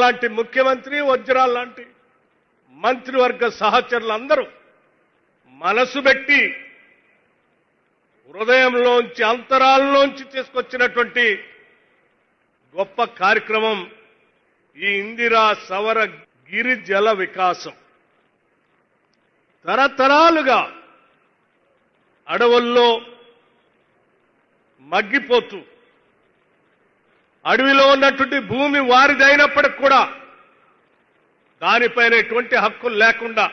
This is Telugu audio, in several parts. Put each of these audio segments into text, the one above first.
లాంటి ముఖ్యమంత్రి వజ్రాల్ లాంటి మంత్రివర్గ సహచరులందరూ మనసు పెట్టి హృదయంలోంచి అంతరాల్లోంచి తీసుకొచ్చినటువంటి గొప్ప కార్యక్రమం ఈ ఇందిరా సవర గిరి జల వికాసం. తరతరాలుగా అడవుల్లో మగ్గిపోతూ అడవిలో ఉన్నటువంటి భూమి వారిదైనప్పటికి కూడా దానిపైన ఎటువంటి హక్కులు లేకుండా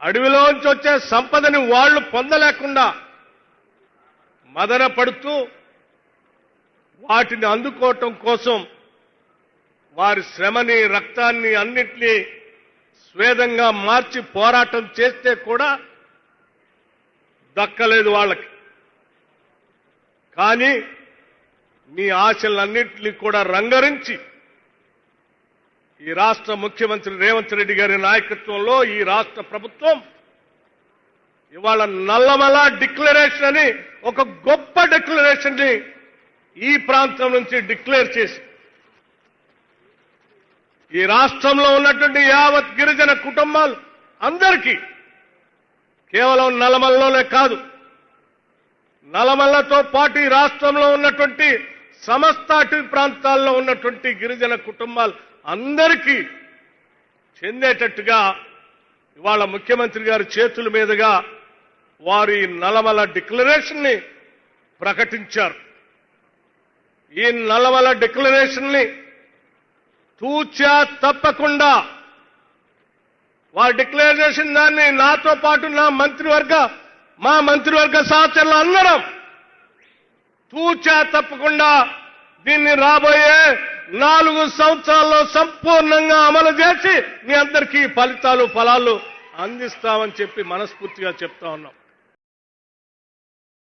అడవిలోంచి వచ్చే సంపదని వాళ్ళు పొందలేకుండా మదన పడుతూ వాటిని అందుకోవటం కోసం వారి శ్రమని రక్తాన్ని అన్నిటినీ స్వేదంగా మార్చి పోరాటం చేస్తే కూడా దక్కలేదు వాళ్ళకి. కానీ మీ ఆశలన్నింటినీ కూడా రంగరించి ఈ రాష్ట్ర ముఖ్యమంత్రి రేవంత్ రెడ్డి గారి నాయకత్వంలో ఈ రాష్ట్ర ప్రభుత్వం ఇవాళ నల్లమల డిక్లరేషన్ అని ఒక గొప్ప డిక్లరేషన్ని ఈ ప్రాంతం నుంచి డిక్లేర్ చేసి ఈ రాష్ట్రంలో ఉన్నటువంటి యావత్ గిరిజన కుటుంబాలు అందరికీ కేవలం నల్లమల్లోనే కాదు నల్లమల్లతో పాటు ఈ రాష్ట్రంలో ఉన్నటువంటి సమస్త అటవీ ప్రాంతాల్లో ఉన్నటువంటి గిరిజన కుటుంబాలు అందరికీ చెందేటట్టుగా ఇవాళ ముఖ్యమంత్రి గారి చేతుల మీదుగా వారి నలమల డిక్లరేషన్ని డిక్లరేషన్ని ప్రకటించారు. ఈ నలమల డిక్లరేషన్ని తూచా తప్పకుండా వారు డిక్లేర్ చేసిన దాన్ని నాతో పాటు నా మంత్రివర్గ మా మంత్రివర్గ సహచరులు అందరం తూచా తప్పకుండా దీన్ని రాబోయే నాలుగు సంవత్సరాల్లో సంపూర్ణంగా అమలు చేసి మీ అందరికీ ఫలితాలు ఫలాలు అందిస్తామని చెప్పి మనస్ఫూర్తిగా చెప్తా ఉన్నాం.